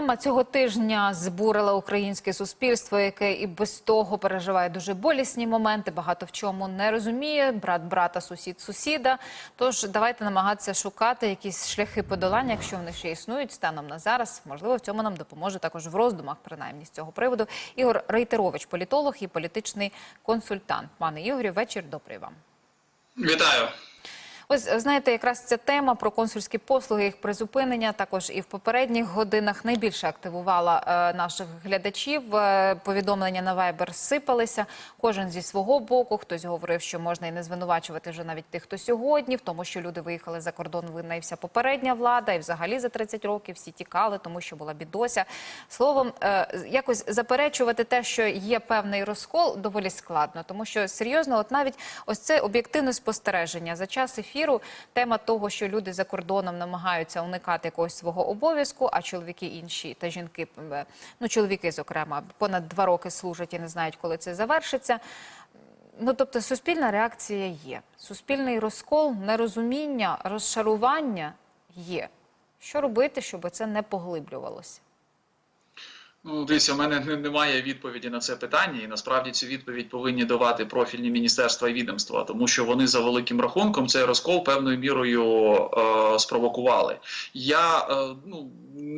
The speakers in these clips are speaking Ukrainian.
Тема цього тижня збурила українське суспільство, яке і без того переживає дуже болісні моменти. Багато в чому не розуміє. Брат брата, сусід сусіда. Тож давайте намагатися шукати якісь шляхи подолання, якщо вони ще існують станом на зараз. Можливо, в цьому нам допоможе також в роздумах, принаймні з цього приводу. Ігор Рейтерович, політолог і політичний консультант. Пане Ігорю, вечір добрий вам. Вітаю. Ось знаєте, якраз ця тема про консульські послуги, їх призупинення також і в попередніх годинах найбільше активувала е, наших глядачів. Е, повідомлення на Viber сипалися. Кожен зі свого боку. Хтось говорив, що можна і не звинувачувати вже навіть тих, хто сьогодні, в тому, що люди виїхали за кордон, винна і вся попередня влада, і взагалі за 30 років всі тікали, тому що була бідося. Словом, е, якось заперечувати те, що є певний розкол, доволі складно, тому що серйозно, от навіть ось це об'єктивне спостереження за час ефіру. Тема того, що люди за кордоном намагаються уникати якогось свого обов'язку, а чоловіки інші та жінки, е, ну чоловіки, зокрема, понад два роки служать і не знають, коли це завершиться. Ну, тобто, суспільна реакція є. Суспільний розкол, нерозуміння, розшарування є. Що робити, щоб це не поглиблювалося? Ну, дивіться, у мене немає відповіді на це питання, і насправді цю відповідь повинні давати профільні міністерства і відомства, тому що вони за великим рахунком цей розкол певною мірою е, спровокували. Я е, ну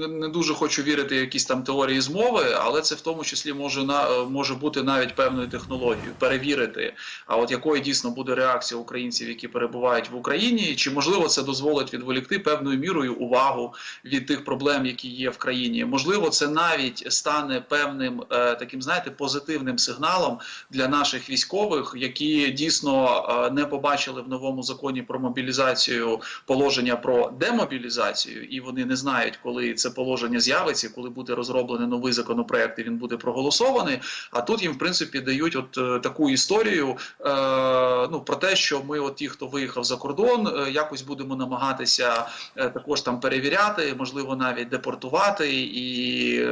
не, дуже хочу вірити якісь там теорії змови, але це в тому числі може на е, може бути навіть певною технологією перевірити. А от якою дійсно буде реакція українців, які перебувають в Україні, чи можливо це дозволить відволікти певною мірою увагу від тих проблем, які є в країні? Можливо, це навіть стане певним е, таким, знаєте, позитивним сигналом для наших військових, які дійсно е, не побачили в новому законі про мобілізацію положення про демобілізацію, і вони не знають, коли це положення з'явиться, коли буде розроблений новий законопроект, і він буде проголосований. А тут їм в принципі дають от е, таку історію е, ну про те, що ми, от ті, хто виїхав за кордон, е, якось будемо намагатися е, також там перевіряти, можливо, навіть депортувати і е,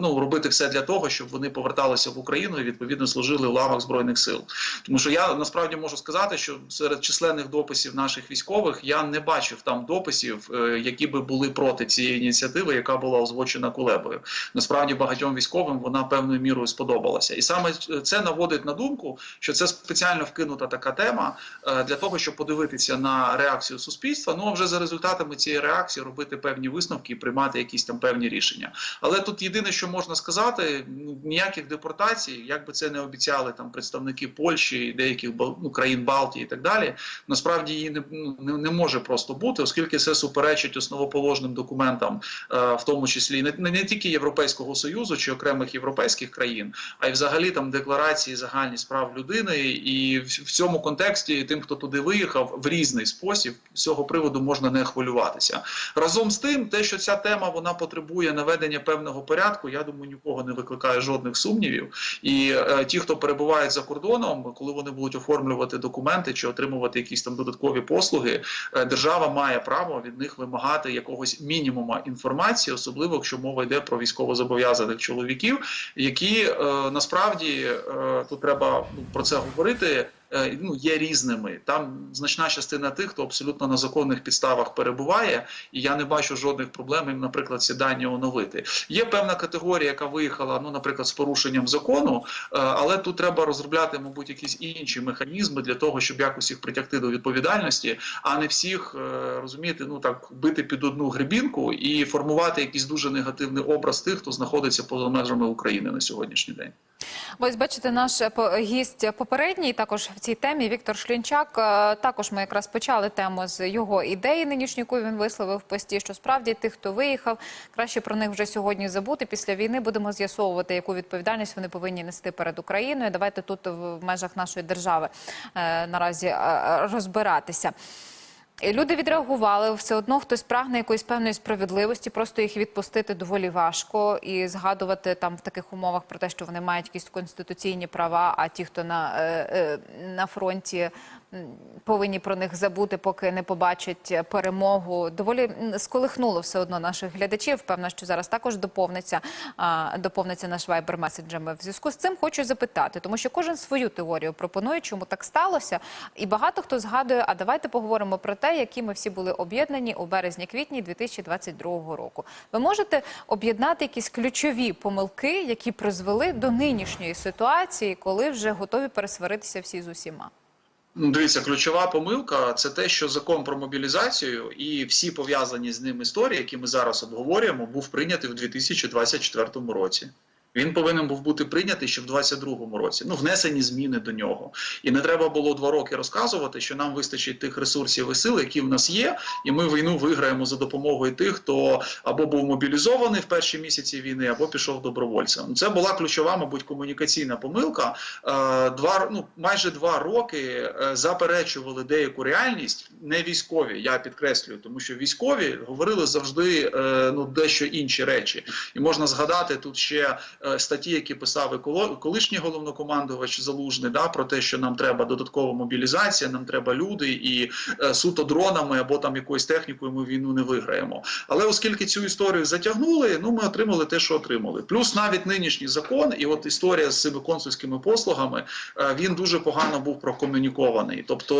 ну робити все для того, щоб вони поверталися в Україну і відповідно служили в лавах збройних сил. Тому що я насправді можу сказати, що серед численних дописів наших військових я не бачив там дописів, які би були проти цієї ініціативи, яка була озвучена Кулебою. Насправді багатьом військовим вона певною мірою сподобалася, і саме це наводить на думку, що це спеціально вкинута така тема е, для того, щоб подивитися на реакцію суспільства. Ну а вже за результатами цієї реакції робити певні висновки і приймати якісь там певні рішення. Але тут єдине, що можна сказати, ну, ніяких депортацій, як би це не обіцяли там представники Польщі деяких ну, країн Балтії і так далі. Насправді її не, ну, не, не може просто бути, оскільки це суперечить основоположним документам, в тому числі не, не, тільки Європейського союзу чи окремих європейських країн, а й взагалі там декларації загальні справ людини. І в цьому контексті тим, хто туди виїхав, в різний спосіб з цього приводу можна не хвилюватися. Разом з тим, те, що ця тема вона потребує наведення певного порядку, я думаю, нікого не викликає жодних сумнівів. І е, ті, хто перебувають за кордоном, коли вони будуть оформлювати документи чи отримувати якісь там додаткові послуги, е, держава має право від них вимагати якогось мінімума інформації, особливо якщо мова йде про військовозобов'язаних чоловіків, які е, насправді е, тут треба ну, про це говорити. Е, Ну, є різними. Там значна частина тих, хто абсолютно на законних підставах перебуває, і я не бачу жодних проблем, їм, наприклад, ці дані оновити. Є певна категорія, яка виїхала, ну, наприклад, з порушенням закону, е, але тут треба розробляти, мабуть, якісь інші механізми для того, щоб якось їх притягти до відповідальності, а не всіх е, розумієте, ну так бити під одну грибінку і формувати якийсь дуже негативний образ тих, хто знаходиться поза межами України на сьогоднішній день. Ось бачите, наш гість попередній також цій темі Віктор Шлінчак. е, Також ми якраз почали тему з його ідеї нинішньої, яку він висловив в пості. Що справді тих, хто виїхав, краще про них вже сьогодні забути. Після війни будемо з'ясовувати, яку відповідальність вони повинні нести перед Україною. Давайте тут в межах нашої держави е, наразі е, розбиратися. Люди відреагували все одно. Хтось прагне якоїсь певної справедливості, просто їх відпустити доволі важко і згадувати там в таких умовах про те, що вони мають якісь конституційні права. А ті, хто на, е, е, на фронті повинні про них забути, поки не побачать перемогу. Доволі сколихнуло все одно наших глядачів. Певно, що зараз також доповниться, доповниться наш вайбер меседжами. В зв'язку з цим хочу запитати, тому що кожен свою теорію пропонує, чому так сталося. І багато хто згадує, а давайте поговоримо про те, які ми всі були об'єднані у березні-квітні 2022 року. Ви можете об'єднати якісь ключові помилки, які призвели до нинішньої ситуації, коли вже готові пересваритися всі з усіма? Ну, Дивіться, ключова помилка це те, що закон про мобілізацію і всі пов'язані з ним історії, які ми зараз обговорюємо, був прийнятий в 2024 році. Він повинен був бути прийнятий ще в 2022 році. Ну, внесені зміни до нього. І не треба було два роки розказувати, що нам вистачить тих ресурсів і сил, які в нас є, і ми війну виграємо за допомогою тих, хто або був мобілізований в перші місяці війни, або пішов добровольцем. Це була ключова, мабуть, комунікаційна помилка. Е, Два ну майже два роки е, заперечували деяку реальність, не військові. Я підкреслюю, тому що військові говорили завжди е, ну дещо інші речі, і можна згадати тут ще статті, які писав колишній головнокомандувач Залужний, да про те, що нам треба додаткова мобілізація, нам треба люди, і е, суто дронами або там якоюсь технікою ми війну не виграємо. Але оскільки цю історію затягнули, ну ми отримали те, що отримали. Плюс навіть нинішній закон, і от історія з цими консульськими послугами, е, він дуже погано був прокомунікований. Тобто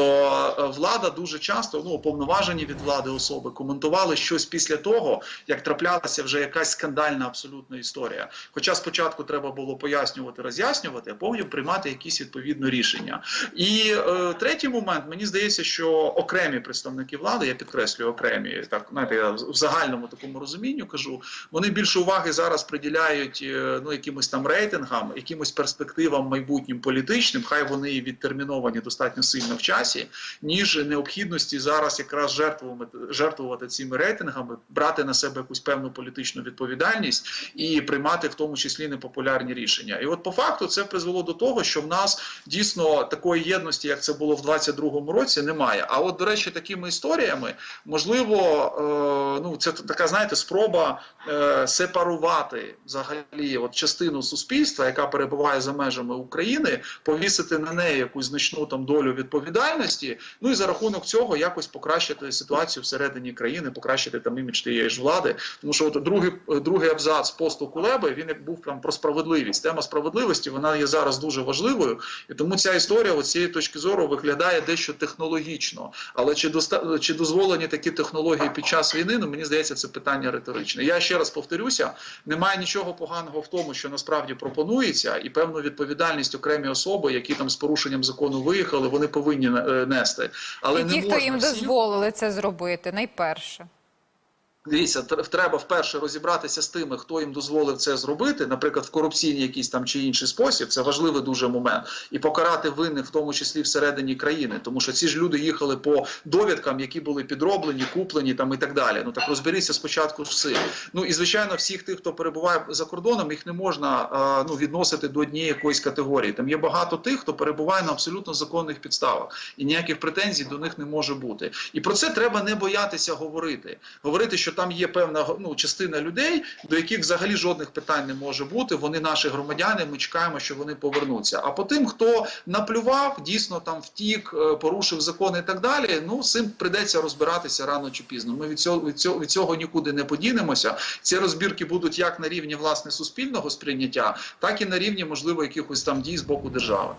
е, влада дуже часто, ну уповноважені від влади особи, коментували щось після того, як траплялася вже якась скандальна абсолютно історія. Хоча спочатку треба було пояснювати, роз'яснювати, а потім приймати якісь відповідно рішення. І е, третій момент, мені здається, що окремі представники влади, я підкреслюю окремі, так знаєте, я в загальному такому розумінню кажу, вони більше уваги зараз приділяють е, ну якимось там рейтингам, якимось перспективам майбутнім політичним, хай вони відтерміновані достатньо сильно в часі, ніж необхідності зараз якраз жертвувати, жертвувати цими рейтингами, брати на себе якусь певну політичну відповідальність і приймати в тому числі непопулярні рішення. І от по факту це призвело до того, що в нас дійсно такої єдності, як це було в 22-му році, немає. А от, до речі, такими історіями можливо, е, ну це така, знаєте, спроба е, сепарувати взагалі от частину суспільства, яка перебуває за межами України, повісити на неї якусь значну там долю відповідальності. Ну і за рахунок цього якось покращити ситуацію всередині країни, покращити там імідж тієї ж влади. Тому що от другий, другий абзац посту Кулеби він як був там про справедливість. Тема справедливості вона є зараз дуже важливою, і тому ця історія от цієї точки зору виглядає дещо технологічно. Але чи доста... чи дозволені такі технології під час війни? Ну мені здається, це питання риторичне. Я ще раз повторюся: немає нічого поганого в тому, що насправді пропонується, і певну відповідальність окремі особи, які там з порушенням закону виїхали, вони повинні е, нести. Але і не ті, хто їм всім- дозволили це зробити, найперше. Дивіться, треба вперше розібратися з тими, хто їм дозволив це зробити, наприклад, в корупційній якийсь там чи інший спосіб. Це важливий дуже момент, і покарати винних, в тому числі всередині країни, тому що ці ж люди їхали по довідкам, які були підроблені, куплені там і так далі. Ну так розберіться спочатку з цим. Ну і звичайно, всіх тих, хто перебуває за кордоном, їх не можна е, ну відносити до однієї якоїсь категорії. Там є багато тих, хто перебуває на абсолютно законних підставах, і ніяких претензій до них не може бути. І про це треба не боятися говорити. Говорити, що там є певна ну, частина людей, до яких взагалі жодних питань не може бути. Вони наші громадяни. Ми чекаємо, що вони повернуться. А по тим, хто наплював, дійсно там втік, е, порушив закони і так далі. Ну з цим прийдеться розбиратися рано чи пізно. Ми від цього від цього від цього нікуди не подінемося. Ці розбірки будуть як на рівні власне суспільного сприйняття, так і на рівні можливо якихось там дій з боку держави.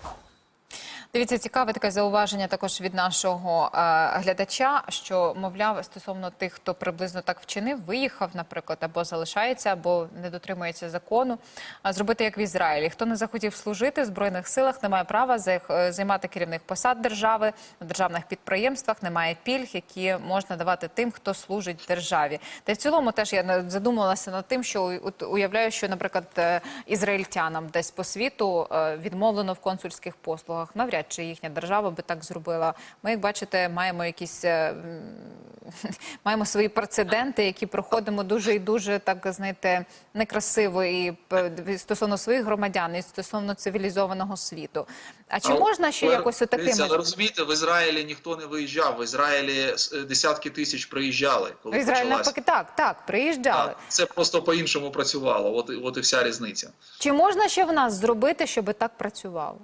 Дивіться, цікаве таке зауваження також від нашого е, глядача, що мовляв стосовно тих, хто приблизно так вчинив, виїхав, наприклад, або залишається, або не дотримується закону. А зробити як в Ізраїлі. Хто не захотів служити в збройних силах, не має права е, займати керівних посад держави на державних підприємствах, немає пільг, які можна давати тим, хто служить державі. Та й в цілому теж я задумалася над тим, що уявляю, що, наприклад, е, ізраїльтянам десь по світу відмовлено в консульських послугах. Навряд чи їхня держава би так зробила. Ми, як бачите, маємо якісь е, маємо свої прецеденти, які проходимо дуже і дуже так знаєте некрасиво і е, стосовно своїх громадян, і стосовно цивілізованого світу. А чи Але- можна ще але, якось але розумієте, в Ізраїлі ніхто не виїжджав. В Ізраїлі е, десятки тисяч приїжджали, коли в Ізраїль навпаки? Так, так, приїжджали. Так, це просто по-іншому працювало. От, от і вся різниця. Чи можна ще в нас зробити, щоб так працювало?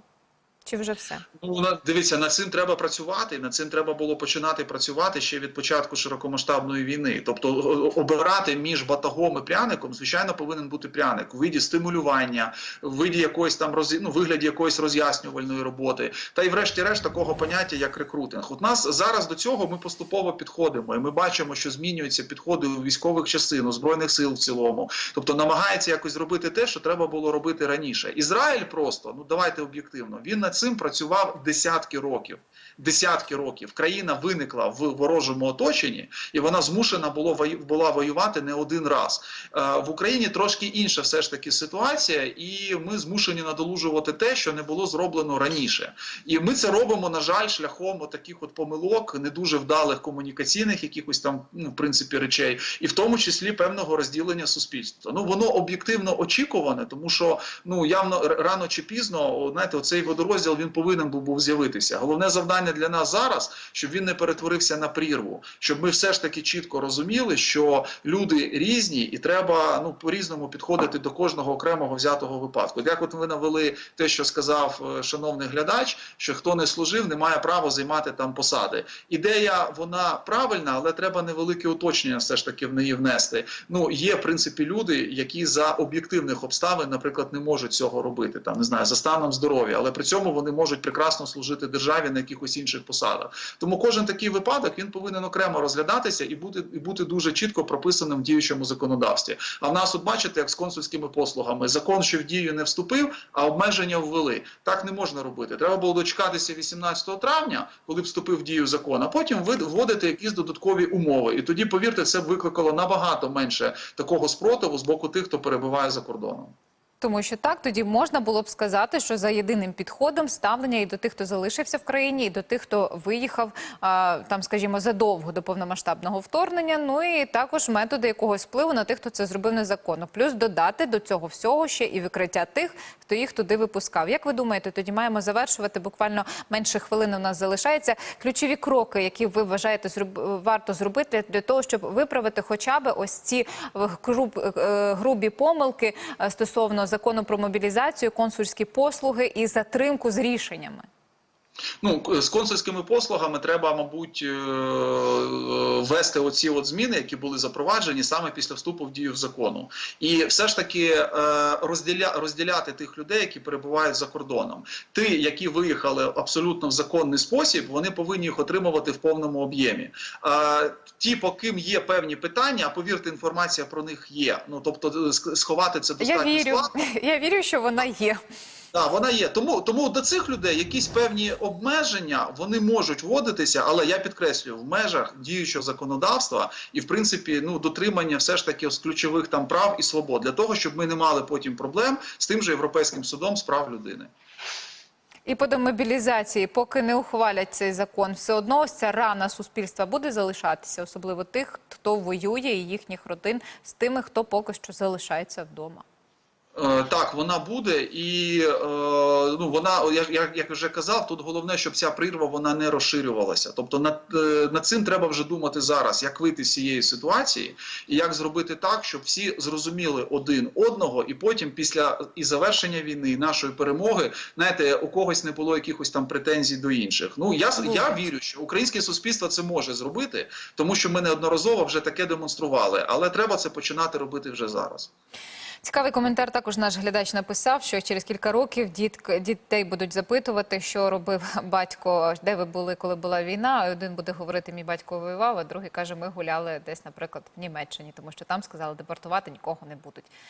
Чи вже все? Ну, на- дивіться, над цим треба працювати. Над цим треба було починати працювати ще від початку широкомасштабної війни. Тобто обирати між батагом і пряником, звичайно, повинен бути пряник у виді стимулювання, в виді якоїсь там роз... ну, вигляді якоїсь роз'яснювальної роботи, та й врешті-решт такого поняття як рекрутинг. От нас зараз до цього ми поступово підходимо, і ми бачимо, що змінюються підходи у військових частин, у збройних сил в цілому. Тобто намагається якось зробити те, що треба було робити раніше. Ізраїль просто ну давайте об'єктивно. Він над цим працював десятки років. Десятки років країна виникла в ворожому оточенні, і вона змушена було була воювати не один раз. Е, в Україні трошки інша все ж таки ситуація, і ми змушені надолужувати те, що не було зроблено раніше. І ми це робимо, на жаль, шляхом таких от помилок, не дуже вдалих комунікаційних якихось там, ну, в принципі, речей, і в тому числі певного розділення суспільства. Ну воно об'єктивно очікуване, тому що ну явно рано чи пізно, знаєте, оцей водорозділ він повинен був, був з'явитися. Головне завдання для нас зараз, щоб він не перетворився на прірву, щоб ми все ж таки чітко розуміли, що люди різні, і треба ну по різному підходити до кожного окремого взятого випадку. Як от ви навели те, що сказав е, шановний глядач, що хто не служив, не має права займати там посади. Ідея вона правильна, але треба невелике уточнення все ж таки в неї внести. Ну є в принципі люди, які за об'єктивних обставин, наприклад, не можуть цього робити, там не знаю, за станом здоров'я, але при цьому вони можуть прекрасно служити державі на якихось інших посадах. Тому кожен такий випадок він повинен окремо розглядатися і бути і бути дуже чітко прописаним в діючому законодавстві. А в нас, от бачите, як з консульськими послугами, закон, що в дію не вступив, а обмеження ввели. Так не можна робити. Треба було дочекатися 18 травня, коли вступив в дію закон, а потім вводити якісь додаткові умови. І тоді, повірте, це б викликало набагато менше такого спротиву з боку тих, хто перебуває за кордоном. Тому що так тоді можна було б сказати, що за єдиним підходом ставлення і до тих, хто залишився в країні, і до тих, хто виїхав там, скажімо, задовго до повномасштабного вторгнення. Ну і також методи якогось впливу на тих, хто це зробив незаконно. Плюс додати до цього всього ще і викриття тих, хто їх туди випускав. Як ви думаєте, тоді маємо завершувати? Буквально менше хвилини у нас залишається. Ключові кроки, які ви вважаєте зроб- варто зробити для того, щоб виправити хоча б ось ці е, груб, е, грубі помилки е, стосовно закону про мобілізацію, консульські послуги і затримку з рішеннями. Ну, з консульськими послугами треба, мабуть, е, е, оці от зміни, які були запроваджені саме після вступу в дію в закону. І все ж таки е, розділя, розділяти тих людей, які перебувають за кордоном. Ті, які виїхали абсолютно в законний спосіб, вони повинні їх отримувати в повному об'ємі. Ті, по ким є певні питання, а повірте, інформація про них є. Ну тобто, сховати це Я достатньо вірю, складно. я вірю, що вона є. Так, вона є. Тому, тому до цих людей якісь певні обмеження вони можуть вводитися, але я підкреслюю, в межах діючого законодавства і, в принципі, ну дотримання все ж таки з ключових там прав і свобод для того, щоб ми не мали потім проблем з тим же європейським судом з прав людини. І по демобілізації, поки не ухвалять цей закон, все одно ось ця рана суспільства буде залишатися, особливо тих, хто воює і їхніх родин з тими, хто поки що залишається вдома. Е, Так, вона буде, і е, ну вона, як, як, як вже казав, тут головне, щоб ця прірва вона не розширювалася. Тобто над, е, над цим треба вже думати зараз, як вийти з цієї ситуації, і як зробити так, щоб всі зрозуміли один одного, і потім, після і завершення війни, і нашої перемоги, знаєте, у когось не було якихось там претензій до інших. Ну я, я вірю, що українське суспільство це може зробити, тому що ми неодноразово вже таке демонстрували, але треба це починати робити вже зараз. Цікавий коментар також наш глядач написав, що через кілька років дітк, дітей будуть запитувати, що робив батько, де ви були, коли була війна. Один буде говорити, мій батько воював, а другий каже, ми гуляли десь, наприклад, в Німеччині, тому що там сказали, депортувати нікого не будуть.